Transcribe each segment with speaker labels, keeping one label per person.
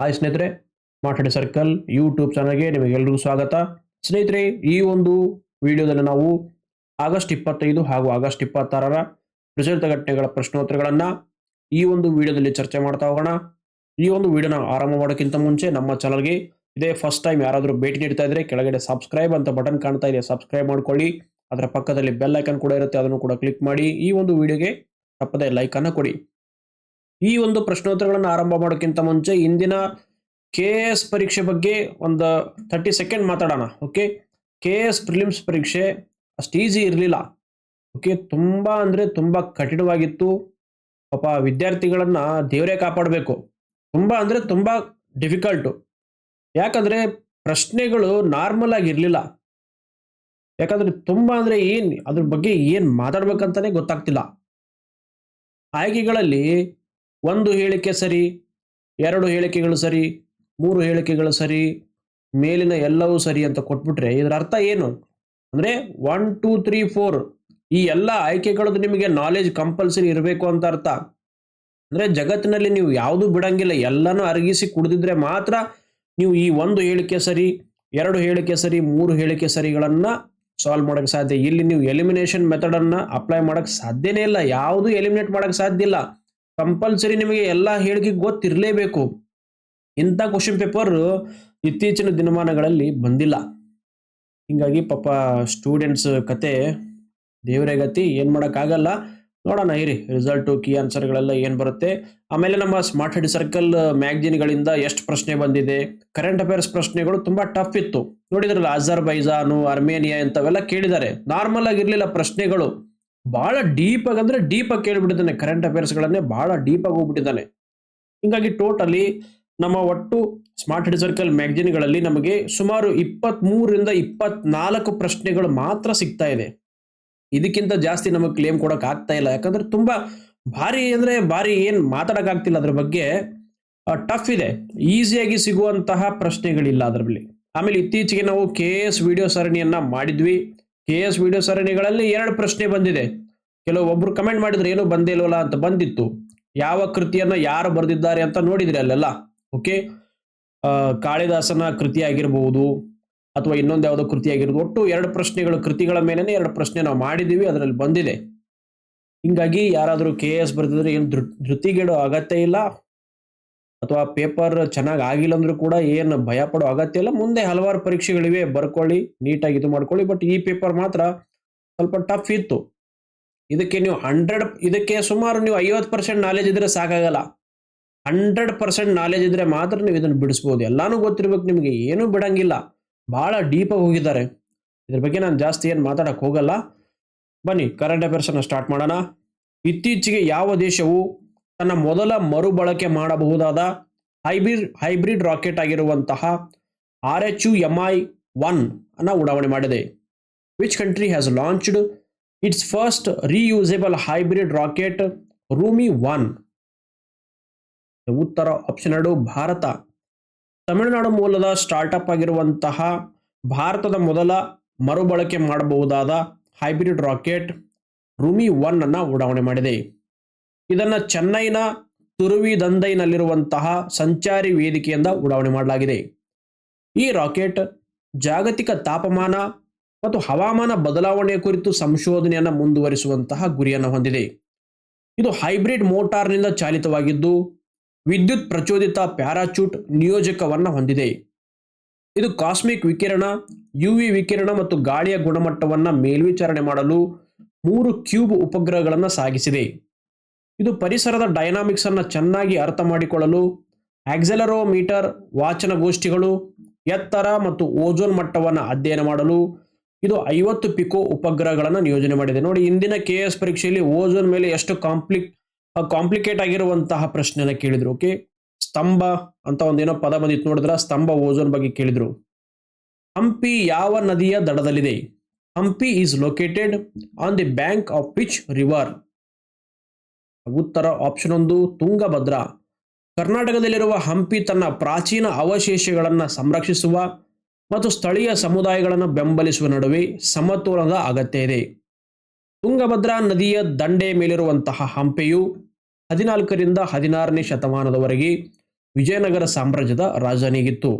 Speaker 1: Hi ಸ್ನೇಹಿತರೆ ಮಾತಾಡಿ circle YouTube ಚಾನಲ್ಗೆ ನಿಮಗೆಲ್ಲರಿಗೂ ಸ್ವಾಗತ. ಸ್ನೇಹಿತರೆ, ಈ ಒಂದು ವಿಡಿಯೋದಲ್ಲಿ ನಾವು ಆಗಸ್ಟ್ ಇಪ್ಪತ್ತೈದು ಹಾಗೂ ಆಗಸ್ಟ್ ಇಪ್ಪತ್ತಾರರ ಪ್ರಚಲಿತ ಘಟನೆಗಳ ಪ್ರಶ್ನೋತ್ತರಗಳನ್ನು ಈ ಒಂದು ವಿಡಿಯೋದಲ್ಲಿ ಚರ್ಚೆ ಮಾಡ್ತಾ ಹೋಗೋಣ. ಈ ಒಂದು ವಿಡಿಯೋನ ಆರಂಭ ಮಾಡೋಕ್ಕಿಂತ ಮುಂಚೆ ನಮ್ಮ ಚಾನಲ್ಗೆ ಇದೇ ಫಸ್ಟ್ ಟೈಮ್ ಯಾರಾದರೂ ಭೇಟಿ ನೀಡ್ತಾ ಇದ್ರೆ ಕೆಳಗಡೆ ಸಬ್ಸ್ಕ್ರೈಬ್ ಅಂತ ಬಟನ್ ಕಾಣ್ತಾ ಇದೆ ಸಬ್ಸ್ಕ್ರೈಬ್ ಮಾಡ್ಕೊಳ್ಳಿ. ಅದರ ಪಕ್ಕದಲ್ಲಿ ಬೆಲ್ ಐಕನ್ ಕೂಡ ಇರುತ್ತೆ, ಅದನ್ನು ಕೂಡ ಕ್ಲಿಕ್ ಮಾಡಿ ಈ ಒಂದು ವಿಡಿಯೋಗೆ ತಪ್ಪದೇ ಲೈಕನ್ನು ಕೊಡಿ. ಈ ಒಂದು ಪ್ರಶ್ನೋತ್ತರಗಳನ್ನು ಆರಂಭ ಮಾಡೋಕ್ಕಿಂತ ಮುಂಚೆ ಇಂದಿನ ಕೆ ಎಸ್ ಪರೀಕ್ಷೆ ಬಗ್ಗೆ ಒಂದು ತರ್ಟಿ ಸೆಕೆಂಡ್ ಮಾತಾಡೋಣ ಓಕೆ ಕೆ ಎಸ್ ಪ್ರಿಲಿಮ್ಸ್ ಪರೀಕ್ಷೆ ಅಷ್ಟು ಈಸಿ ಇರಲಿಲ್ಲ ಓಕೆ ತುಂಬ ಅಂದರೆ ತುಂಬ ಕಠಿಣವಾಗಿತ್ತು. ಪಾಪ ವಿದ್ಯಾರ್ಥಿಗಳನ್ನು ದೇವರೇ ಕಾಪಾಡಬೇಕು. ತುಂಬ ಅಂದರೆ ತುಂಬ ಡಿಫಿಕಲ್ಟು ಯಾಕಂದರೆ ಪ್ರಶ್ನೆಗಳು ನಾರ್ಮಲ್ ಆಗಿರಲಿಲ್ಲ ಯಾಕಂದರೆ ತುಂಬ ಅಂದರೆ ಏನು, ಅದ್ರ ಬಗ್ಗೆ ಏನು ಮಾತಾಡ್ಬೇಕಂತಾನೆ ಗೊತ್ತಾಗ್ತಿಲ್ಲ. ಆಯ್ಕೆಗಳಲ್ಲಿ ಒಂದು ಹೇಳಿಕೆ ಸರಿ, ಎರಡು ಹೇಳಿಕೆಗಳು ಸರಿ, ಮೂರು ಹೇಳಿಕೆಗಳು ಸರಿ, ಮೇಲಿನ ಎಲ್ಲವೂ ಸರಿ ಅಂತ ಕೊಟ್ಬಿಟ್ರೆ ಇದರ ಅರ್ಥ ಏನು? ಅಂದರೆ ಒನ್ ಟೂ ತ್ರೀ ಫೋರ್ ಈ ಎಲ್ಲ ಆಯ್ಕೆಗಳದ್ದು ನಿಮಗೆ ನಾಲೆಜ್ ಕಂಪಲ್ಸರಿ ಇರಬೇಕು ಅಂತ ಅರ್ಥ. ಅಂದರೆ ಜಗತ್ತಿನಲ್ಲಿ ನೀವು ಯಾವುದು ಬಿಡಂಗಿಲ್ಲ, ಎಲ್ಲನೂ ಅರಗಿಸಿ ಕುಡಿದಿದ್ರೆ ಮಾತ್ರ ನೀವು ಈ ಒಂದು ಹೇಳಿಕೆ ಸರಿ, ಎರಡು ಹೇಳಿಕೆ ಸರಿ, ಮೂರು ಹೇಳಿಕೆ ಸರಿಗಳನ್ನು ಸಾಲ್ವ್ ಮಾಡೋಕ್ಕೆ ಸಾಧ್ಯ. ಇಲ್ಲಿ ನೀವು ಎಲಿಮಿನೇಷನ್ ಮೆಥಡನ್ನು ಅಪ್ಲೈ ಮಾಡೋಕ್ಕೆ ಸಾಧ್ಯನೇ ಇಲ್ಲ, ಯಾವುದು ಎಲಿಮಿನೇಟ್ ಮಾಡೋಕ್ಕೆ ಸಾಧ್ಯ ಇಲ್ಲ. ಕಂಪಲ್ಸರಿ ನಿಮಗೆ ಎಲ್ಲ ಹೇಳಿಕೆ ಗೊತ್ತಿರಲೇಬೇಕು. ಇಂಥ ಕ್ವಶನ್ ಪೇಪರ್ ಇತ್ತೀಚಿನ ದಿನಮಾನಗಳಲ್ಲಿ ಬಂದಿಲ್ಲ. ಹಿಂಗಾಗಿ ಪಾಪ ಸ್ಟೂಡೆಂಟ್ಸ್ ಕತೆ ದೇವರೇ ಗತಿ, ಏನು ಮಾಡೋಕ್ಕಾಗಲ್ಲ. ನೋಡೋಣ, ಇರಿ ರಿಸಲ್ಟು ಕೀ ಆನ್ಸರ್ಗಳೆಲ್ಲ ಏನು ಬರುತ್ತೆ. ಆಮೇಲೆ ನಮ್ಮ ಸ್ಮಾರ್ಟ್ ಹೆಡ್ ಸರ್ಕಲ್ ಮ್ಯಾಗ್ಜಿನ್ಗಳಿಂದ ಎಷ್ಟು ಪ್ರಶ್ನೆ ಬಂದಿದೆ. ಕರೆಂಟ್ ಅಫೇರ್ಸ್ ಪ್ರಶ್ನೆಗಳು ತುಂಬ ಟಫ್ ಇತ್ತು. ನೋಡಿದ್ರಲ್ಲ ಅಜರ್ ಬೈಜಾನು ಅರ್ಮೇನಿಯಾ ಇಂಥವೆಲ್ಲ ಕೇಳಿದ್ದಾರೆ. ನಾರ್ಮಲ್ ಆಗಿರಲಿಲ್ಲ ಪ್ರಶ್ನೆಗಳು. ಬಹಳ ಡೀಪ್ ಆಗಿ ಅಂದ್ರೆ ಡೀಪ್ ಆಗಿ ಕೇಳಿಬಿಟ್ಟಿದ್ದಾನೆ ಕರೆಂಟ್ ಅಫೇರ್ಸ್ಗಳನ್ನೇ ಬಹಳ ಡೀಪ್ ಆಗಿ ಹೋಗ್ಬಿಟ್ಟಿದ್ದಾನೆ. ಹಿಂಗಾಗಿ ಟೋಟಲಿ ನಮ್ಮ ಒಟ್ಟು ಸ್ಮಾರ್ಟ್ ಹೆಡ್ ಸರ್ಕಲ್ ಮ್ಯಾಗ್ಜಿನ್ಗಳಲ್ಲಿ ನಮಗೆ ಸುಮಾರು ಇಪ್ಪತ್ತ್ ಮೂರರಿಂದ ಇಪ್ಪತ್ನಾಲ್ಕು ಪ್ರಶ್ನೆಗಳು ಮಾತ್ರ ಸಿಗ್ತಾ ಇದೆ. ಇದಕ್ಕಿಂತ ಜಾಸ್ತಿ ನಮಗೆ ಕ್ಲೇಮ್ ಕೊಡಕ್ ಆಗ್ತಾ ಇಲ್ಲ. ಯಾಕಂದ್ರೆ ತುಂಬಾ ಭಾರಿ ಅಂದ್ರೆ ಭಾರಿ ಏನ್ ಮಾತಾಡಕ್ ಆಗ್ತಿಲ್ಲ ಅದ್ರ ಬಗ್ಗೆ ಟಫ್ ಇದೆ. ಈಸಿಯಾಗಿ ಸಿಗುವಂತಹ ಪ್ರಶ್ನೆಗಳಿಲ್ಲ ಅದರಲ್ಲಿ. ಆಮೇಲೆ ಇತ್ತೀಚೆಗೆ ನಾವು ಕೆ ಎಸ್ ವಿಡಿಯೋ ಸರಣಿಯನ್ನ ಮಾಡಿದ್ವಿ. ಕೆ ಎಸ್ ವಿಡಿಯೋ ಸರಣಿಗಳಲ್ಲಿ ಎರಡು ಪ್ರಶ್ನೆ ಬಂದಿದೆ. ಕೆಲವೊಬ್ರು ಕಮೆಂಟ್ ಮಾಡಿದ್ರೆ ಏನು ಬಂದಿಲ್ವಲ್ಲ ಅಂತ ಬಂದಿತ್ತು. ಯಾವ ಕೃತಿಯನ್ನ ಯಾರು ಬರೆದಿದ್ದಾರೆ ಅಂತ ನೋಡಿದ್ರಿ ಅಲ್ಲೆಲ್ಲ? ಓಕೆ? ಕಾಳಿದಾಸನ ಕೃತಿ ಆಗಿರಬಹುದು ಅಥವಾ ಇನ್ನೊಂದು ಯಾವುದೋ ಕೃತಿ ಆಗಿರ್ಬೋದು, ಒಟ್ಟು ಎರಡು ಪ್ರಶ್ನೆಗಳು ಕೃತಿಗಳ ಮೇಲೆನೆ ಎರಡು ಪ್ರಶ್ನೆ ನಾವು ಮಾಡಿದ್ದೀವಿ ಅದರಲ್ಲಿ ಬಂದಿದೆ. ಹಿಂಗಾಗಿ ಯಾರಾದರೂ ಕೆ ಎಸ್ ಬರೆದಿದ್ರೆ ಏನು ಧೃತಿಗೆಡೋ ಅಗತ್ಯ ಇಲ್ಲ. ಅಥವಾ ಪೇಪರ್ ಚೆನ್ನಾಗಿ ಆಗಿಲ್ಲ ಅಂದ್ರೂ ಕೂಡ ಏನು ಭಯ ಪಡೋ ಅಗತ್ಯ ಇಲ್ಲ. ಮುಂದೆ ಹಲವಾರು ಪರೀಕ್ಷೆಗಳಿವೆ, ಬರ್ಕೊಳ್ಳಿ, ನೀಟಾಗಿ ಇದು ಮಾಡ್ಕೊಳ್ಳಿ. ಬಟ್ ಈ ಪೇಪರ್ ಮಾತ್ರ ಸ್ವಲ್ಪ ಟಫ್ ಇತ್ತು. ಇದಕ್ಕೆ ನೀವು ಹಂಡ್ರೆಡ್ ಇದಕ್ಕೆ ಸುಮಾರು ನೀವು ಐವತ್ತು ಪರ್ಸೆಂಟ್ ನಾಲೆಜ್ ಇದ್ರೆ ಸಾಕಾಗಲ್ಲ. ಹಂಡ್ರೆಡ್ ಪರ್ಸೆಂಟ್ ನಾಲೆಜ್ ಇದ್ರೆ ಮಾತ್ರ ನೀವು ಇದನ್ನು ಬಿಡಿಸ್ಬೋದು. ಎಲ್ಲಾನು ಗೊತ್ತಿರ್ಬೇಕು ನಿಮಗೆ, ಏನೂ ಬಿಡಂಗಿಲ್ಲ. ಬಹಳ ಡೀಪಾಗಿ ಹೋಗಿದ್ದಾರೆ. ಇದ್ರ ಬಗ್ಗೆ ನಾನು ಜಾಸ್ತಿ ಏನು ಮಾತಾಡಕ್ಕೆ ಹೋಗಲ್ಲ. ಬನ್ನಿ ಕರೆಂಟ್ ಅಫೇರ್ಸ್ ಅನ್ನ ಸ್ಟಾರ್ಟ್ ಮಾಡೋಣ. ಇತ್ತೀಚೆಗೆ ಯಾವ ದೇಶವು ತನ್ನ ಮೊದಲ ಮರುಬಳಕೆ ಮಾಡಬಹುದಾದ ಹೈಬ್ರಿಡ್ ಹೈಬ್ರಿಡ್ ರಾಕೆಟ್ ಆಗಿರುವಂತಹ R H U M I one ಅನ್ನು ಉಡಾವಣೆ ಮಾಡಿದೆ. Which country has launched its first reusable hybrid rocket Rhumi one ಉತ್ತರ ಆಪ್ಷನ್ ಎರಡು, ಭಾರತ. ತಮಿಳುನಾಡು ಮೂಲದ ಸ್ಟಾರ್ಟ್ಅಪ್ ಆಗಿರುವಂತಹ ಭಾರತದ ಮೊದಲ ಮರುಬಳಕೆ ಮಾಡಬಹುದಾದ ಹೈಬ್ರಿಡ್ ರಾಕೆಟ್ ರೂಮಿ ಒನ್ ಅನ್ನು ಉಡಾವಣೆ ಮಾಡಿದೆ. ಇದನ್ನ ಚೆನ್ನೈನ ತುರುವಿದಂದೈನಲ್ಲಿರುವಂತಹ ಸಂಚಾರಿ ವೇದಿಕೆಯಿಂದ ಉಡಾವಣೆ ಮಾಡಲಾಗಿದೆ. ಈ ರಾಕೆಟ್ ಜಾಗತಿಕ ತಾಪಮಾನ ಮತ್ತು ಹವಾಮಾನ ಬದಲಾವಣೆ ಕುರಿತು ಸಂಶೋಧನೆಯನ್ನು ಮುಂದುವರಿಸುವಂತಹ ಗುರಿಯನ್ನು ಹೊಂದಿದೆ. ಇದು ಹೈಬ್ರಿಡ್ ಮೋಟಾರ್ನಿಂದ ಚಾಲಿತವಾಗಿದ್ದು, ವಿದ್ಯುತ್ ಪ್ರಚೋದಿತ ಪ್ಯಾರಾಚೂಟ್ ನಿಯೋಜಕವನ್ನು ಹೊಂದಿದೆ. ಇದು ಕಾಸ್ಮಿಕ್ ವಿಕಿರಣ, ಯುವಿ ವಿಕಿರಣ ಮತ್ತು ಗಾಳಿಯ ಗುಣಮಟ್ಟವನ್ನು ಮೇಲ್ವಿಚಾರಣೆ ಮಾಡಲು ಮೂರು ಕ್ಯೂಬ್ ಉಪಗ್ರಹಗಳನ್ನು ಸಾಗಿಸಿದೆ. ಇದು ಪರಿಸರದ ಡೈನಾಮಿಕ್ಸ್ ಅನ್ನು ಚೆನ್ನಾಗಿ ಅರ್ಥ ಮಾಡಿಕೊಳ್ಳಲು ಆಕ್ಸೆಲರೋಮೀಟರ್ ವಾಚನಗೋಷ್ಠಿಗಳು, ಎತ್ತರ ಮತ್ತು ಓಜೋನ್ ಮಟ್ಟವನ್ನು ಅಧ್ಯಯನ ಮಾಡಲು ಇದು ಐವತ್ತು ಪಿಕೋ ಉಪಗ್ರಹಗಳನ್ನು ನಿಯೋಜನೆ ಮಾಡಿದೆ. ನೋಡಿ, ಇಂದಿನ ಕೆ ಎಸ್ ಪರೀಕ್ಷೆಯಲ್ಲಿ ಓಜೋನ್ ಮೇಲೆ ಎಷ್ಟು ಕಾಂಪ್ಲಿಕ್ ಕಾಂಪ್ಲಿಕೇಟ್ ಆಗಿರುವಂತಹ ಪ್ರಶ್ನೆನ ಕೇಳಿದ್ರು. ಓಕೆ? ಸ್ತಂಭ ಅಂತ ಒಂದೇನೋ ಪದ ಬಂದಿತ್ತು ನೋಡಿದ್ರ? ಸ್ತಂಭ ಓಜೋನ್ ಬಗ್ಗೆ ಕೇಳಿದ್ರು. ಹಂಪಿ ಯಾವ ನದಿಯ ದಡದಲ್ಲಿದೆ? Hampi is located on the bank of which river ಉತ್ತರ ಆಪ್ಷನ್ ಒಂದು ತುಂಗಭದ್ರಾ. ಕರ್ನಾಟಕದಲ್ಲಿರುವ ಹಂಪಿ ತನ್ನ ಪ್ರಾಚೀನ ಅವಶೇಷಗಳನ್ನು ಸಂರಕ್ಷಿಸುವ ಮತ್ತು ಸ್ಥಳೀಯ ಸಮುದಾಯಗಳನ್ನು ಬೆಂಬಲಿಸುವ ನಡುವೆ ಸಮತೋಲನದ ಅಗತ್ಯ ಇದೆ. ತುಂಗಭದ್ರಾ ನದಿಯ ದಂಡೆ ಮೇಲಿರುವಂತಹ ಹಂಪೆಯು ಹದಿನಾಲ್ಕರಿಂದ ಹದಿನಾರನೇ ಶತಮಾನದವರೆಗೆ ವಿಜಯನಗರ ಸಾಮ್ರಾಜ್ಯದ ರಾಜಧಾನಿಗಿತ್ತು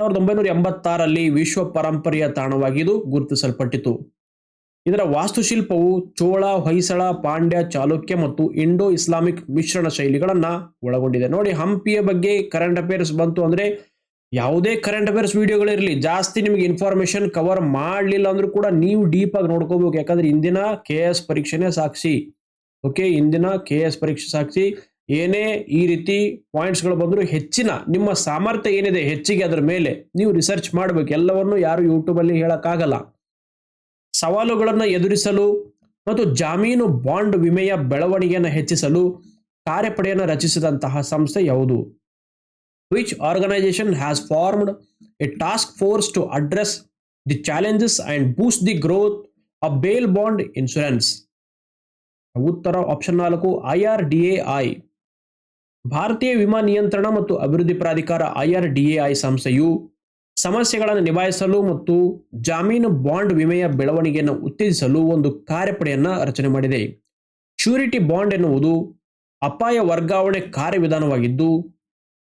Speaker 1: ಸಾವಿರದ ಒಂಬೈನೂರ ಎಂಬತ್ತಾರಲ್ಲಿ ವಿಶ್ವ ಪರಂಪರೆಯ ತಾಣವಾಗಿದ್ದು ಗುರುತಿಸಲ್ಪಟ್ಟಿತು. ಇದರ ವಾಸ್ತುಶಿಲ್ಪವು ಚೋಳ, ಹೊಯ್ಸಳ, ಪಾಂಡ್ಯ, ಚಾಲುಕ್ಯ ಮತ್ತು ಇಂಡೋ ಇಸ್ಲಾಮಿಕ್ ಮಿಶ್ರಣ ಶೈಲಿಗಳನ್ನ ಒಳಗೊಂಡಿದೆ. ನೋಡಿ, ಹಂಪಿಯ ಬಗ್ಗೆ ಕರೆಂಟ್ ಅಫೇರ್ಸ್ ಬಂತು ಅಂದ್ರೆ ಯಾವುದೇ ಕರೆಂಟ್ ಅಫೇರ್ಸ್ ವಿಡಿಯೋಗಳಿರಲಿ ಜಾಸ್ತಿ ನಿಮಗೆ ಇನ್ಫಾರ್ಮೇಶನ್ ಕವರ್ ಮಾಡಲಿಲ್ಲ ಅಂದ್ರೂ ಕೂಡ ನೀವು ಡೀಪ್ ಆಗಿ ನೋಡ್ಕೋಬೇಕು. ಯಾಕಂದ್ರೆ ಇಂದಿನ ಕೆ ಎಸ್ ಪರೀಕ್ಷೆನೇ ಸಾಕ್ಷಿ ಓಕೆ ಇಂದಿನ ಕೆ ಎಸ್ ಪರೀಕ್ಷೆ ಸಾಕ್ಷಿ ಏನೇ ಈ ರೀತಿ ಪಾಯಿಂಟ್ಸ್ಗಳು ಬಂದರೂ ಹೆಚ್ಚಿನ ನಿಮ್ಮ ಸಾಮರ್ಥ್ಯ ಏನಿದೆ ಹೆಚ್ಚಿಗೆ ಅದರ ಮೇಲೆ ನೀವು ರಿಸರ್ಚ್ ಮಾಡಬೇಕು. ಎಲ್ಲವನ್ನು ಯಾರು ಯೂಟ್ಯೂಬಲ್ಲಿ ಹೇಳಕ್ಕಾಗಲ್ಲ. ಸವಾಲುಗಳನ್ನು ಎದುರಿಸಲು ಮತ್ತು ಜಾಮೀನು ಬಾಂಡ್ ವಿಮೆಯ ಬೆಳವಣಿಗೆಯನ್ನು ಹೆಚ್ಚಿಸಲು ಕಾರ್ಯಪಡೆಯನ್ನು ರಚಿಸಿದಂತಹ ಸಂಸ್ಥೆ ಯಾವುದು? Which organisation has formed a task force to address the challenges and boost the growth a bail bond insurance ಉತ್ತರ ಆಪ್ಷನ್ ನಾಲ್ಕು I R D A I ಭಾರತೀಯ ವಿಮಾ ನಿಯಂತ್ರಣ ಮತ್ತು ಅಭಿವೃದ್ಧಿ ಪ್ರಾಧಿಕಾರ I R D A I ಸಂಸ್ಥೆಯು ಸಮಸ್ಯೆಗಳನ್ನು ನಿಭಾಯಿಸಲು ಮತ್ತು ಜಾಮೀನು ಬಾಂಡ್ ವಿಮೆಯ ಬೆಳವಣಿಗೆಯನ್ನು ಉತ್ತೇಜಿಸಲು ಒಂದು ಕಾರ್ಯಪಡೆಯನ್ನು ರಚನೆ ಮಾಡಿದೆ. ಶ್ಯೂರಿಟಿ ಬಾಂಡ್ ಎನ್ನುವುದು ಅಪಾಯ ವರ್ಗಾವಣೆ ಕಾರ್ಯವಿಧಾನವಾಗಿದ್ದು,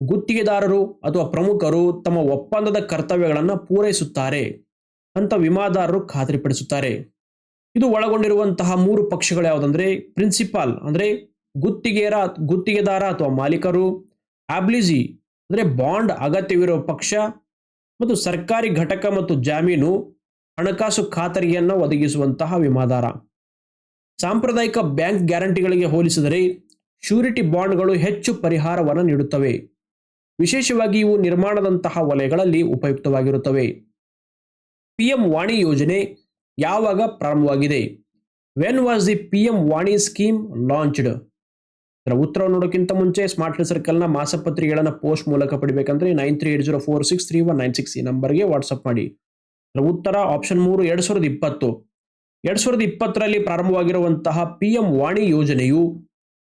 Speaker 1: ಗುತ್ತಿಗೆದಾರರು ಅಥವಾ ಪ್ರಮುಖರು ತಮ್ಮ ಒಪ್ಪಂದದ ಕರ್ತವ್ಯಗಳನ್ನು ಪೂರೈಸುತ್ತಾರೆ ಅಂತ ವಿಮಾದಾರರು ಖಾತರಿಪಡಿಸುತ್ತಾರೆ. ಇದು ಒಳಗೊಂಡಿರುವಂತಹ ಮೂರು ಪಕ್ಷಗಳು ಯಾವುದಂದ್ರೆ ಪ್ರಿನ್ಸಿಪಾಲ್ ಅಂದರೆ ಗುತ್ತಿಗೆರ ಗುತ್ತಿಗೆದಾರ ಅಥವಾ ಮಾಲೀಕರು ಆಬ್ಲಿಜಿ ಅಂದರೆ ಬಾಂಡ್ ಅಗತ್ಯವಿರುವ ಪಕ್ಷ ಮತ್ತು ಸರ್ಕಾರಿ ಘಟಕ ಮತ್ತು ಜಾಮೀನು ಹಣಕಾಸು ಖಾತರಿಯನ್ನು ಒದಗಿಸುವಂತಹ ವಿಮಾದಾರ. ಸಾಂಪ್ರದಾಯಿಕ ಬ್ಯಾಂಕ್ ಗ್ಯಾರಂಟಿಗಳಿಗೆ ಹೋಲಿಸಿದರೆ ಶ್ಯೂರಿಟಿ ಬಾಂಡ್ಗಳು ಹೆಚ್ಚು ಪರಿಹಾರವನ್ನು ನೀಡುತ್ತವೆ. ವಿಶೇಷವಾಗಿ ಇವು ನಿರ್ಮಾಣದಂತಹ ವಲಯಗಳಲ್ಲಿ ಉಪಯುಕ್ತವಾಗಿರುತ್ತವೆ. ಪಿಎಂ ವಾಣಿ ಯೋಜನೆ ಯಾವಾಗ ಪ್ರಾರಂಭವಾಗಿದೆ? ವೆನ್ ವಾಸ್ ದಿ ಪಿಎಂ ವಾಣಿ ಸ್ಕೀಮ್ ಲಾಂಚ್ಡ್ ಇದರ ಉತ್ತರ ನೋಡೋಕ್ಕಿಂತ ಮುಂಚೆ ಸ್ಮಾರ್ಟ್ ಸರ್ಕಲ್ನ ಮಾಸಪತ್ರಿಕೆಗಳನ್ನ ಪೋಸ್ಟ್ ಮೂಲಕ ಪಡಿಬೇಕಂದ್ರೆ nine three eight zero four six three one nine six ಈ ನಂಬರ್ಗೆ ವಾಟ್ಸಪ್ ಮಾಡಿ. ಅದರ ಉತ್ತರ ಆಪ್ಷನ್ ಮೂರು ಎರಡು ಸಾವಿರದ ಇಪ್ಪತ್ತು. ಎರಡು ಸಾವಿರದ ಇಪ್ಪತ್ತರಲ್ಲಿ ಪ್ರಾರಂಭವಾಗಿರುವಂತಹ ಪಿ ಎಂ ವಾಣಿ ಯೋಜನೆಯು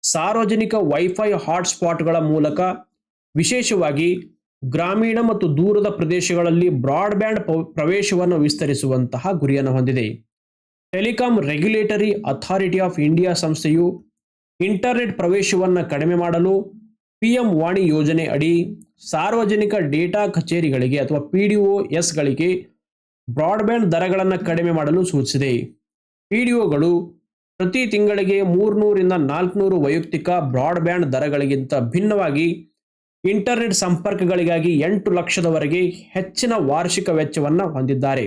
Speaker 1: ಸಾರ್ವಜನಿಕ ವೈಫೈ ಹಾಟ್ಸ್ಪಾಟ್ಗಳ ಮೂಲಕ ವಿಶೇಷವಾಗಿ ಗ್ರಾಮೀಣ ಮತ್ತು ದೂರದ ಪ್ರದೇಶಗಳಲ್ಲಿ ಬ್ರಾಡ್ಬ್ಯಾಂಡ್ ಪ್ರವೇಶವನ್ನು ವಿಸ್ತರಿಸುವಂತಹ ಗುರಿಯನ್ನು ಹೊಂದಿದೆ. Telecom regulatory authority of India ಸಂಸ್ಥೆಯು ಇಂಟರ್ನೆಟ್ ಪ್ರವೇಶವನ್ನು ಕಡಿಮೆ ಮಾಡಲು ಪಿಎಂ ವಾಣಿ ಯೋಜನೆ ಅಡಿ ಸಾರ್ವಜನಿಕ ಡೇಟಾ ಕಚೇರಿಗಳಿಗೆ ಅಥವಾ ಪಿ ಡಿ ಒ ಎಸ್ಗಳಿಗೆ ಬ್ರಾಡ್ಬ್ಯಾಂಡ್ ದರಗಳನ್ನು ಕಡಿಮೆ ಮಾಡಲು ಸೂಚಿಸಿದೆ. ಪಿ ಡಿ ಒಗಳು ಪ್ರತಿ ತಿಂಗಳಿಗೆ ಮೂರ್ನೂರಿಂದ ನಾಲ್ಕುನೂರು ವೈಯಕ್ತಿಕ ಬ್ರಾಡ್ಬ್ಯಾಂಡ್ ದರಗಳಿಗಿಂತ ಭಿನ್ನವಾಗಿ ಇಂಟರ್ನೆಟ್ ಸಂಪರ್ಕಗಳಿಗಾಗಿ ಎಂಟು ಲಕ್ಷದವರೆಗೆ ಹೆಚ್ಚಿನ ವಾರ್ಷಿಕ ವೆಚ್ಚವನ್ನು ಹೊಂದಿದ್ದಾರೆ.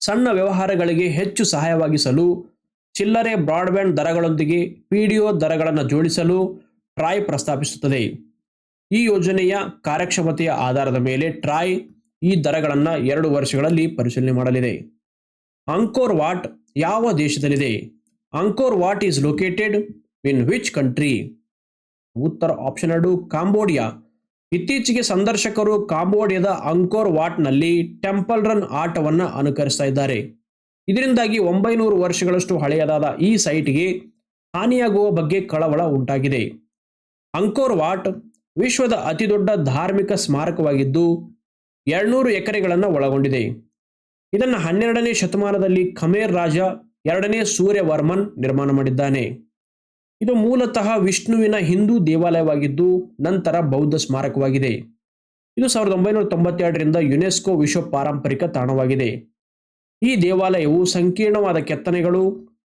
Speaker 1: ಸಣ್ಣ ವ್ಯವಹಾರಗಳಿಗೆ ಹೆಚ್ಚು ಸಹಾಯವಾಗಿಸಲು ಚಿಲ್ಲರೆ ಬ್ರಾಡ್ಬ್ಯಾಂಡ್ ದರಗಳೊಂದಿಗೆ ಪಿಡಿಒ ದರಗಳನ್ನು ಜೋಡಿಸಲು ಟ್ರಾಯ್ ಪ್ರಸ್ತಾಪಿಸುತ್ತದೆ. ಈ ಯೋಜನೆಯ ಕಾರ್ಯಕ್ಷಮತೆಯ ಆಧಾರದ ಮೇಲೆ ಟ್ರಾಯ್ ಈ ದರಗಳನ್ನು ಎರಡು ವರ್ಷಗಳಲ್ಲಿ ಪರಿಶೀಲನೆ ಮಾಡಲಿದೆ. ಅಂಕೋರ್ ವಾಟ್ ಯಾವ ದೇಶದಲ್ಲಿದೆ? Angkor Wat is located in which country? ಉತ್ತರ ಆಪ್ಷನ್ ಎರಡು, ಕಾಂಬೋಡಿಯಾ. ಇತ್ತೀಚೆಗೆ ಸಂದರ್ಶಕರು ಕಾಂಬೋಡಿಯಾದ ಅಂಕೋರ್ ವಾಟ್ನಲ್ಲಿ ಟೆಂಪಲ್ ರನ್ ಆಟವನ್ನು ಅನುಕರಿಸ್ತಾ ಇದ್ದಾರೆ. ಇದರಿಂದಾಗಿ ಒಂಬೈನೂರು ವರ್ಷಗಳಷ್ಟು ಹಳೆಯದಾದ ಈ ಸೈಟ್ಗೆ ಹಾನಿಯಾಗುವ ಬಗ್ಗೆ ಕಳವಳ ಉಂಟಾಗಿದೆ. ಅಂಕೋರ್ ವಾಟ್ ವಿಶ್ವದ ಅತಿದೊಡ್ಡ ಧಾರ್ಮಿಕ ಸ್ಮಾರಕವಾಗಿದ್ದು, ಎರಡ್ನೂರು ಎಕರೆಗಳನ್ನು ಒಳಗೊಂಡಿದೆ. ಇದನ್ನು ಹನ್ನೆರಡನೇ ಶತಮಾನದಲ್ಲಿ ಖಮೇರ್ ರಾಜ ಎರಡನೇ ಸೂರ್ಯವರ್ಮನ್ ನಿರ್ಮಾಣ ಮಾಡಿದ್ದಾನೆ. ಇದು ಮೂಲತಃ ವಿಷ್ಣುವಿನ ಹಿಂದೂ ದೇವಾಲಯವಾಗಿದ್ದು, ನಂತರ ಬೌದ್ಧ ಸ್ಮಾರಕವಾಗಿದೆ. ಇದು ಸಾವಿರದ ಒಂಬೈನೂರ ತೊಂಬತ್ತೆರಡರಿಂದ ಯುನೆಸ್ಕೋ ವಿಶ್ವ ಪಾರಂಪರಿಕ ತಾಣವಾಗಿದೆ. ಈ ದೇವಾಲಯವು ಸಂಕೀರ್ಣವಾದ ಕೆತ್ತನೆಗಳು,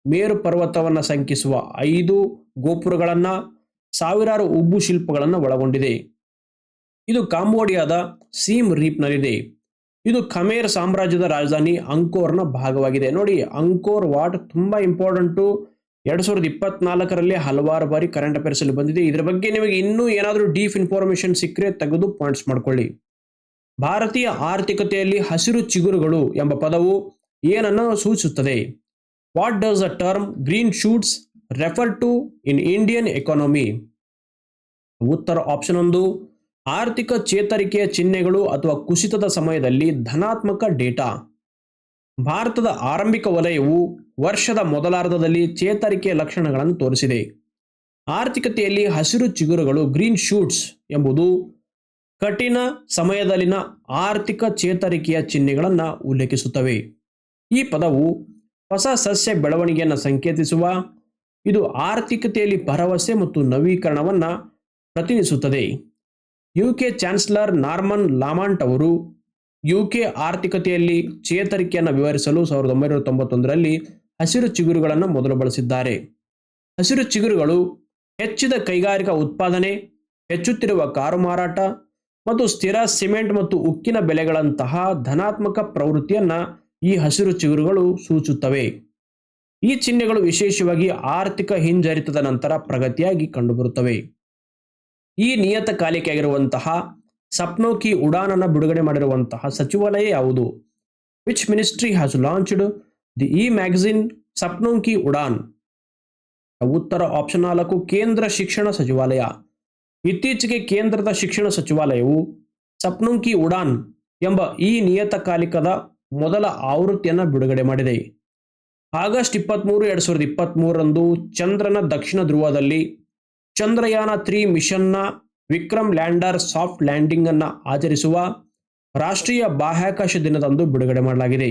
Speaker 1: ಮೇರು ಪರ್ವತವನ್ನು ಸಂಕಿಸುವ ಐದು ಗೋಪುರಗಳನ್ನು, ಸಾವಿರಾರು ಉಬ್ಬು ಶಿಲ್ಪಗಳನ್ನು ಒಳಗೊಂಡಿದೆ. ಇದು ಕಾಂಬೋಡಿಯಾದ ಸೀಮ್ ರೀಪ್ನಲ್ಲಿದೆ ಇದು ಖಮೇರ್ ಸಾಮ್ರಾಜ್ಯದ ರಾಜಧಾನಿ ಅಂಕೋರ್ನ ಭಾಗವಾಗಿದೆ. ನೋಡಿ, ಅಂಕೋರ್ ವಾಟ್ ತುಂಬಾ ಇಂಪಾರ್ಟೆಂಟು. ಎರಡು ಸಾವಿರದ ಇಪ್ಪತ್ನಾಲ್ಕರಲ್ಲಿ ಹಲವಾರು ಬಾರಿ ಕರೆಂಟ್ ಅಫೇರ್ಸ್ ಅಲ್ಲಿ ಬಂದಿದೆ. ಇದರ ಬಗ್ಗೆ ನಿಮಗೆ ಇನ್ನೂ ಏನಾದರೂ ಡೀಪ್ ಇನ್ಫಾರ್ಮೇಶನ್ ಸಿಕ್ಕರೆ ತೆಗೆದು ಪಾಯಿಂಟ್ಸ್ ಮಾಡ್ಕೊಳ್ಳಿ. ಭಾರತೀಯ ಆರ್ಥಿಕತೆಯಲ್ಲಿ ಹಸಿರು ಚಿಗುರುಗಳು ಎಂಬ ಪದವು ಏನನ್ನು ಸೂಚಿಸುತ್ತದೆ? What does a term green shoots refer to in Indian economy ಉತ್ತರ ಆಪ್ಷನ್ ಒಂದು, ಆರ್ಥಿಕ ಚೇತರಿಕೆಯ ಚಿಹ್ನೆಗಳು ಅಥವಾ ಕುಸಿತದ ಸಮಯದಲ್ಲಿ ಧನಾತ್ಮಕ ಡೇಟಾ. ಭಾರತದ ಆರಂಭಿಕ ವಲಯವು ವರ್ಷದ ಮೊದಲಾರ್ಧದಲ್ಲಿ ಚೇತರಿಕೆಯ ಲಕ್ಷಣಗಳನ್ನು ತೋರಿಸಿದೆ. ಆರ್ಥಿಕತೆಯಲ್ಲಿ ಹಸಿರು ಚಿಗುರುಗಳು ಗ್ರೀನ್ ಶೂಟ್ಸ್ ಎಂಬುದು ಕಠಿಣ ಸಮಯದಲ್ಲಿನ ಆರ್ಥಿಕ ಚೇತರಿಕೆಯ ಚಿಹ್ನೆಗಳನ್ನು ಉಲ್ಲೇಖಿಸುತ್ತವೆ. ಈ ಪದವು ಹೊಸ ಸಸ್ಯ ಬೆಳವಣಿಗೆಯನ್ನು ಸಂಕೇತಿಸುವ, ಇದು ಆರ್ಥಿಕತೆಯಲ್ಲಿ ಭರವಸೆ ಮತ್ತು ನವೀಕರಣವನ್ನು ಪ್ರತಿನಿಧಿಸುತ್ತದೆ. ಯುಕೆ ಚಾನ್ಸಲರ್ ನಾರ್ಮನ್ ಲಾಮಾಂಟ್ ಅವರು ಯುಕೆ ಆರ್ಥಿಕತೆಯಲ್ಲಿ ಚೇತರಿಕೆಯನ್ನು ವಿವರಿಸಲು ಸಾವಿರದ ಒಂಬೈನೂರ ತೊಂಬತ್ತೊಂದರಲ್ಲಿ ಹಸಿರು ಚಿಗುರುಗಳನ್ನು ಮೊದಲು ಬಳಸಿದ್ದಾರೆ. ಹಸಿರು ಚಿಗುರುಗಳು ಹೆಚ್ಚಿದ ಕೈಗಾರಿಕಾ ಉತ್ಪಾದನೆ, ಹೆಚ್ಚುತ್ತಿರುವ ಕಾರು ಮಾರಾಟ ಮತ್ತು ಸ್ಥಿರ ಸಿಮೆಂಟ್ ಮತ್ತು ಉಕ್ಕಿನ ಬೆಲೆಗಳಂತಹ ಧನಾತ್ಮಕ ಪ್ರವೃತ್ತಿಯನ್ನ ಈ ಹಸಿರು ಚಿಗುರುಗಳು ಸೂಚುತ್ತವೆ. ಈ ಚಿಹ್ನೆಗಳು ವಿಶೇಷವಾಗಿ ಆರ್ಥಿಕ ಹಿಂಜರಿತದ ನಂತರ ಪ್ರಗತಿಯಾಗಿ ಕಂಡುಬರುತ್ತವೆ. ಈ ನಿಯತ ಕಾಲಿಕೆಯಾಗಿರುವಂತಹ ಸಪ್ನೋಕಿ ಉಡಾನ್ ಅನ್ನು ಬಿಡುಗಡೆ ಮಾಡಿರುವಂತಹ ಸಚಿವಾಲಯ ಯಾವುದು? Which ministry has launched the e magazine Sapnoki Udaan? ಉತ್ತರ ಆಪ್ಷನ್ ನಾಲ್ಕು, ಕೇಂದ್ರ ಶಿಕ್ಷಣ ಸಚಿವಾಲಯ. ಇತ್ತೀಚೆಗೆ ಕೇಂದ್ರದ ಶಿಕ್ಷಣ ಸಚಿವಾಲಯವು ಸಪ್ನುಂಕಿ ಉಡಾನ್ ಎಂಬ ಈ ನಿಯತಕಾಲಿಕದ ಮೊದಲ ಆವೃತ್ತಿಯನ್ನು ಬಿಡುಗಡೆ ಮಾಡಿದೆ. ಆಗಸ್ಟ್ ಇಪ್ಪತ್ತ್ಮೂರು ಎರಡು ಸಾವಿರದ ಇಪ್ಪತ್ತ್ಮೂರರಂದು ಚಂದ್ರನ ದಕ್ಷಿಣ ಧ್ರುವದಲ್ಲಿ ಚಂದ್ರಯಾನ ತ್ರೀ ಮಿಷನ್ನ ವಿಕ್ರಮ್ ಲ್ಯಾಂಡರ್ ಸಾಫ್ಟ್ ಲ್ಯಾಂಡಿಂಗ್ ಅನ್ನು ಆಚರಿಸುವ ರಾಷ್ಟ್ರೀಯ ಬಾಹ್ಯಾಕಾಶ ದಿನದಂದು ಬಿಡುಗಡೆ ಮಾಡಲಾಗಿದೆ.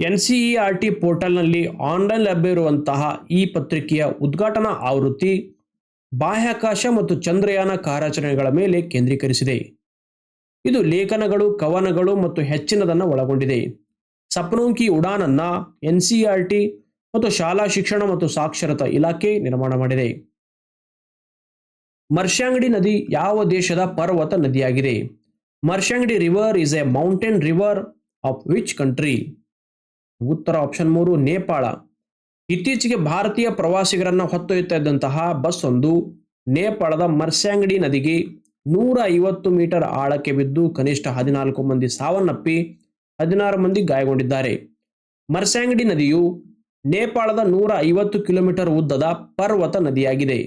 Speaker 1: ಎನ್ಸಿಇಆರ್ ಟಿ ಪೋರ್ಟಲ್ನಲ್ಲಿ ಆನ್ಲೈನ್ ಲಭ್ಯವಿರುವಂತಹ ಈ ಪತ್ರಿಕೆಯ ಉದ್ಘಾಟನಾ ಆವೃತ್ತಿ ಬಾಹ್ಯಾಕಾಶ ಮತ್ತು ಚಂದ್ರಯಾನ ಕಾರ್ಯಾಚರಣೆಗಳ ಮೇಲೆ ಕೇಂದ್ರೀಕರಿಸಿದೆ. ಇದು ಲೇಖನಗಳು, ಕವನಗಳು ಮತ್ತು ಹೆಚ್ಚಿನದನ್ನು ಒಳಗೊಂಡಿದೆ. ಸಪ್ನೋಂಕಿ ಉಡಾನನ್ನ ಎನ್ ಸಿ ಟಿ ಮತ್ತು ಶಾಲಾ ಶಿಕ್ಷಣ ಮತ್ತು ಸಾಕ್ಷರತಾ ಇಲಾಖೆ ನಿರ್ಮಾಣ ಮಾಡಿದೆ. ಮರ್ಶಾಂಗಡಿ ನದಿ ಯಾವ ದೇಶದ ಪರ್ವತ ನದಿಯಾಗಿದೆ? Marsyangdi river is a mountain river of which country? ಉತ್ತರ ಆಪ್ಷನ್ ಮೂರು, ನೇಪಾಳ. ಇತ್ತೀಚೆಗೆ ಭಾರತೀಯ ಪ್ರವಾಸಿಗರನ್ನ ಹೊತ್ತೊಯ್ಯುತ್ತಾ ಇದ್ದಂತಹ ಬಸ್ ಒಂದು ನೇಪಾಳದ ಮರ್ಸ್ಯಾಂಗಡಿ ನದಿಗೆ ನೂರ ಐವತ್ತು ಮೀಟರ್ ಆಳಕ್ಕೆ ಬಿದ್ದು ಕನಿಷ್ಠ ಹದಿನಾಲ್ಕು ಮಂದಿ ಸಾವನ್ನಪ್ಪಿ ಹದಿನಾರು ಮಂದಿ ಗಾಯಗೊಂಡಿದ್ದಾರೆ. ಮರ್ಸ್ಯಾಂಗಡಿ ನದಿಯು ನೇಪಾಳದ ನೂರ ಐವತ್ತು ಕಿಲೋಮೀಟರ್ ಉದ್ದದ ಪರ್ವತ ನದಿಯಾಗಿದೆ.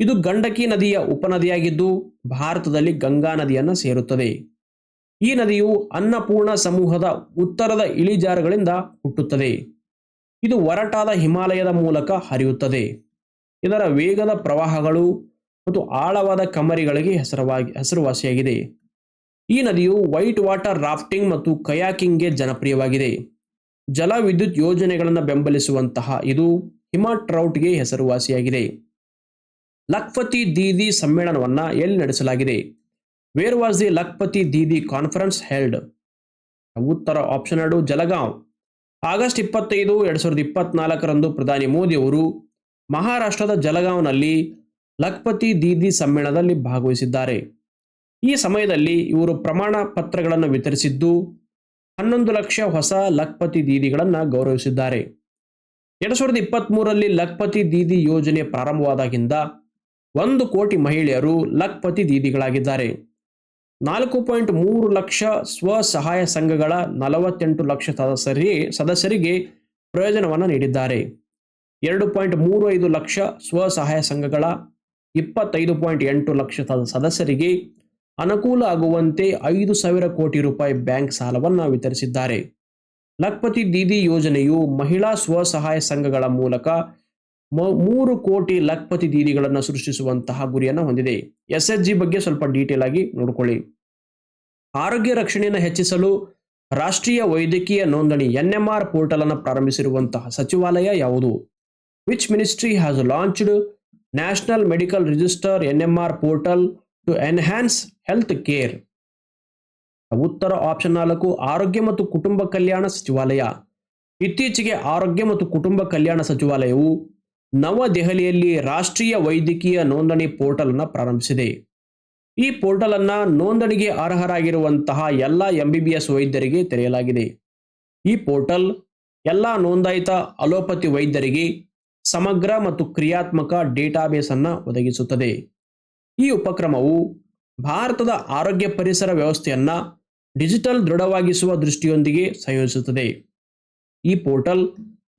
Speaker 1: ಇದು ಗಂಡಕಿ ನದಿಯ ಉಪನದಿಯಾಗಿದ್ದು ಭಾರತದಲ್ಲಿ ಗಂಗಾ ನದಿಯನ್ನು ಸೇರುತ್ತದೆ. ಈ ನದಿಯು ಅನ್ನಪೂರ್ಣ ಸಮೂಹದ ಉತ್ತರದ ಇಳಿಜಾರುಗಳಿಂದ ಹುಟ್ಟುತ್ತದೆ. ಇದು ಒರಟಾದ ಹಿಮಾಲಯದ ಮೂಲಕ ಹರಿಯುತ್ತದೆ. ಇದರ ವೇಗದ ಪ್ರವಾಹಗಳು ಮತ್ತು ಆಳವಾದ ಕಮರಿಗಳಿಗೆ ಹೆಸರವಾಗಿ, ಹೆಸರುವಾಸಿಯಾಗಿದೆ. ಈ ನದಿಯು ವೈಟ್ ವಾಟರ್ ರಾಫ್ಟಿಂಗ್ ಮತ್ತು ಕಯಾಕಿಂಗ್ಗೆ ಜನಪ್ರಿಯವಾಗಿದೆ. ಜಲ ವಿದ್ಯುತ್ ಯೋಜನೆಗಳನ್ನು ಬೆಂಬಲಿಸುವಂತಹ ಇದು ಹಿಮ ಟ್ರೌಟ್ಗೆ ಹೆಸರುವಾಸಿಯಾಗಿದೆ. ಲಖ್ಪತಿ ದೀದಿ ಸಮ್ಮೇಳನವನ್ನ ಎಲ್ಲಿ ನಡೆಸಲಾಗಿದೆ? Where was the Lakhpati Didi conference held ಉತ್ತರ ಆಪ್ಷನ್ ಎರಡು, ಜಲಗಾಂವ್. ಆಗಸ್ಟ್ ಇಪ್ಪತ್ತೈದು, ಎರಡ್ ಸಾವಿರದ ಇಪ್ಪತ್ನಾಲ್ಕರಂದು ಪ್ರಧಾನಿ ಮೋದಿ ಅವರು ಮಹಾರಾಷ್ಟ್ರದ ಜಲಗಾಂವ್ನಲ್ಲಿ ಲಖ್ಪತಿ ದೀದಿ ಸಮ್ಮೇಳನದಲ್ಲಿ ಭಾಗವಹಿಸಿದ್ದಾರೆ. ಈ ಸಮಯದಲ್ಲಿ ಇವರು ಪ್ರಮಾಣ ಪತ್ರಗಳನ್ನು ವಿತರಿಸಿದ್ದು, ಹನ್ನೊಂದು ಲಕ್ಷ ಹೊಸ ಲಖ್ಪತಿ ದೀದಿಗಳನ್ನು ಗೌರವಿಸಿದ್ದಾರೆ. ಎರಡು ಸಾವಿರದ ಇಪ್ಪತ್ತ್ಮೂರರಲ್ಲಿ ಲಖ್ಪತಿ ದೀದಿ ಯೋಜನೆ ಪ್ರಾರಂಭವಾದಾಗಿಂದ ಒಂದು ಕೋಟಿ ಮಹಿಳೆಯರು ಲಖ್ಪತಿ ದೀದಿಗಳಾಗಿದ್ದಾರೆ. ನಾಲ್ಕು ಪಾಯಿಂಟ್ ಮೂರು ಲಕ್ಷ ಸ್ವಸಹಾಯ ಸಂಘಗಳ ನಲವತ್ತೆಂಟು ಲಕ್ಷ ಸದಸ್ಯರಿಗೆ ಸದಸ್ಯರಿಗೆ ಪ್ರಯೋಜನವನ್ನು ನೀಡಿದ್ದಾರೆ. ಎರಡು ಪಾಯಿಂಟ್ ಮೂರು ಐದು ಲಕ್ಷ ಸ್ವಸಹಾಯ ಸಂಘಗಳ ಇಪ್ಪತ್ತೈದು ಪಾಯಿಂಟ್ ಎಂಟು ಲಕ್ಷ ಸದಸ್ಯರಿಗೆ ಅನುಕೂಲ ಆಗುವಂತೆ ಐದು ಸಾವಿರ ಕೋಟಿ ರೂಪಾಯಿ ಬ್ಯಾಂಕ್ ಸಾಲವನ್ನು ವಿತರಿಸಿದ್ದಾರೆ. ಲಖ್ಪತಿ ದೀದಿ ಯೋಜನೆಯು ಮಹಿಳಾ ಸ್ವಸಹಾಯ ಸಂಘಗಳ ಮೂಲಕ ಮೂರು ಕೋಟಿ ಲಖ್ಪತಿ ದೀದಿಗಳನ್ನು ಸೃಷ್ಟಿಸುವಂತಹ ಗುರಿಯನ್ನು ಹೊಂದಿದೆ. ಎಸ್ ಜಿ ಬಗ್ಗೆ ಸ್ವಲ್ಪ ಡೀಟೇಲ್ ಆಗಿ ನೋಡಿಕೊಳ್ಳಿ. ಆರೋಗ್ಯ ರಕ್ಷಣೆಯನ್ನು ಹೆಚ್ಚಿಸಲು ರಾಷ್ಟ್ರೀಯ ವೈದ್ಯಕೀಯ ನೋಂದಣಿ ಎನ್ ಎಂ ಆರ್ ಪೋರ್ಟಲ್ ಅನ್ನು ಪ್ರಾರಂಭಿಸಿರುವಂತಹ ಸಚಿವಾಲಯ ಯಾವುದು? Which ministry has launched register N M R portal to enhance health care. ಉತ್ತರ ಆಪ್ಷನ್ ನಾಲ್ಕು, ಆರೋಗ್ಯ ಮತ್ತು ಕುಟುಂಬ ಕಲ್ಯಾಣ ಸಚಿವಾಲಯ. ಇತ್ತೀಚೆಗೆ ಆರೋಗ್ಯ ಮತ್ತು ಕುಟುಂಬ ಕಲ್ಯಾಣ ಸಚಿವಾಲಯವು ನವದೆಹಲಿಯಲ್ಲಿ ರಾಷ್ಟ್ರೀಯ ವೈದ್ಯಕೀಯ ನೋಂದಣಿ ಪೋರ್ಟಲ್ ಅನ್ನು ಪ್ರಾರಂಭಿಸಿದೆ. ಈ ಪೋರ್ಟಲ್ ಅನ್ನ ನೋಂದಣಿಗೆ ಅರ್ಹರಾಗಿರುವಂತಹ ಎಲ್ಲ ಎಂಬಿಬಿಎಸ್ ವೈದ್ಯರಿಗೆ ತೆರೆಯಲಾಗಿದೆ. ಈ ಪೋರ್ಟಲ್ ಎಲ್ಲ ನೋಂದಾಯಿತ ಅಲೋಪತಿ ವೈದ್ಯರಿಗೆ ಸಮಗ್ರ ಮತ್ತು ಕ್ರಿಯಾತ್ಮಕ ಡೇಟಾಬೇಸ್ ಅನ್ನು ಒದಗಿಸುತ್ತದೆ. ಈ ಉಪಕ್ರಮವು ಭಾರತದ ಆರೋಗ್ಯ ಪರಿಸರ ವ್ಯವಸ್ಥೆಯನ್ನ ಡಿಜಿಟಲ್ ದೃಢವಾಗಿಸುವ ದೃಷ್ಟಿಯೊಂದಿಗೆ ಸಂಯೋಜಿಸುತ್ತದೆ. ಈ portal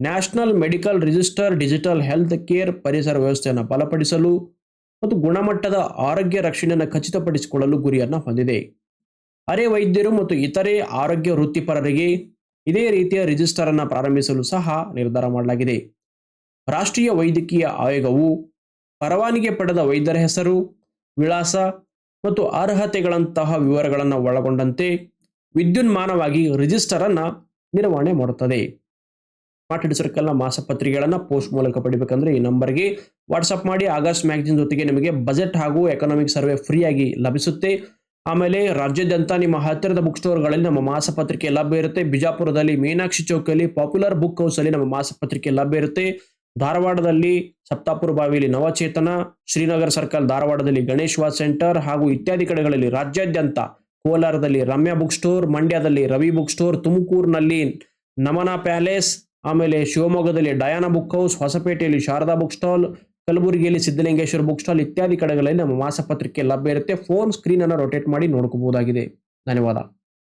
Speaker 1: national medical register digital health care ಪರಿಸರ ವ್ಯವಸ್ಥೆಯನ್ನು ಬಲಪಡಿಸಲು ಮತ್ತು ಗುಣಮಟ್ಟದ ಆರೋಗ್ಯ ರಕ್ಷಣೆಯನ್ನು ಖಚಿತಪಡಿಸಿಕೊಳ್ಳಲು ಗುರಿಯನ್ನು ಹೊಂದಿದೆ. ಅರೆ ವೈದ್ಯರು ಮತ್ತು ಇತರೆ ಆರೋಗ್ಯ ವೃತ್ತಿಪರರಿಗೆ ಇದೇ ರೀತಿಯ ರಿಜಿಸ್ಟರ್ ಅನ್ನು ಪ್ರಾರಂಭಿಸಲು ಸಹ ನಿರ್ಧಾರ ಮಾಡಲಾಗಿದೆ. ರಾಷ್ಟ್ರೀಯ ವೈದ್ಯಕೀಯ ಆಯೋಗವು ಪರವಾನಗಿ ಪಡೆದ ವೈದ್ಯರ ಹೆಸರು, ವಿಳಾಸ ಮತ್ತು ಅರ್ಹತೆಗಳಂತಹ ವಿವರಗಳನ್ನು ಒಳಗೊಂಡಂತೆ ವಿದ್ಯುನ್ಮಾನವಾಗಿ ರಿಜಿಸ್ಟರ್ ಅನ್ನು ನಿರ್ವಹಣೆ ಮಾಡುತ್ತದೆ. ಸ್ಮಾರ್ಟ್ ಸರ್ಕಲ್ನ ಮಾಸಪತ್ರಿಕೆಗಳನ್ನು ಪೋಸ್ಟ್ ಮೂಲಕ ಪಡಿಬೇಕಂದ್ರೆ ಈ ನಂಬರ್ಗೆ ವಾಟ್ಸಪ್ ಮಾಡಿ ಆಗಸ್ಟ್ ಮ್ಯಾಗಜಿನ್ ಜೊತೆಗೆ ನಿಮಗೆ ಬಜೆಟ್ ಹಾಗೂ ಎಕನಾಮಿಕ್ ಸರ್ವೆ ಫ್ರೀಯಾಗಿ ಲಭಿಸುತ್ತೆ. ಆಮೇಲೆ ರಾಜ್ಯಾದ್ಯಂತ ನಿಮ್ಮ ಹತ್ತಿರದ ಬುಕ್ ಸ್ಟೋರ್ಗಳಲ್ಲಿ ನಮ್ಮ ಮಾಸಪತ್ರಿಕೆ ಲಭ್ಯ ಇರುತ್ತೆ. ಬಿಜಾಪುರದಲ್ಲಿ ಮೀನಾಕ್ಷಿ ಚೌಕಲ್ಲಿ ಪಾಪ್ಯುಲರ್ ಬುಕ್ ಹೌಸಲ್ಲಿ ನಮ್ಮ ಮಾಸಪತ್ರಿಕೆ ಲಭ್ಯ ಇರುತ್ತೆ. ಧಾರವಾಡದಲ್ಲಿ ಸಪ್ತಾಪುರ ಬಾವಿಯಲ್ಲಿ ನವಚೇತನ, ಶ್ರೀನಗರ ಸರ್ಕಲ್ ಧಾರವಾಡದಲ್ಲಿ ಗಣೇಶ್ ವಾಸ್ ಸೆಂಟರ್ ಹಾಗೂ ಇತ್ಯಾದಿ ಕಡೆಗಳಲ್ಲಿ ರಾಜ್ಯಾದ್ಯಂತ ಕೋಲಾರದಲ್ಲಿ ರಮ್ಯಾ ಬುಕ್ ಸ್ಟೋರ್, ಮಂಡ್ಯದಲ್ಲಿ ರವಿ ಬುಕ್ ಸ್ಟೋರ್, ತುಮಕೂರಿನಲ್ಲಿ ನಮನ ಪ್ಯಾಲೇಸ್, ಆಮೇಲೆ ಶಿವಮೊಗ್ಗದಲ್ಲಿ ಡಯಾನ ಬುಕ್ ಹೌಸ್, ಹೊಸಪೇಟೆಯಲ್ಲಿ ಶಾರದಾ ಬುಕ್ ಸ್ಟಾಲ್, ಕಲಬುರಗಿಯಲ್ಲಿ ಸಿದ್ದಲಿಂಗೇಶ್ವರ ಬುಕ್ ಸ್ಟಾಲ್ ಇತ್ಯಾದಿ ಕಡೆಗಳಲ್ಲಿ ನಮ್ಮ ಮಾಸಪತ್ರಿಕೆ ಲಭ್ಯ ಇರುತ್ತೆ. ಫೋನ್ ಸ್ಕ್ರೀನ್ ಅನ್ನು ರೊಟೇಟ್ ಮಾಡಿ ನೋಡ್ಕೋಬಹುದಾಗಿದೆ. ಧನ್ಯವಾದ.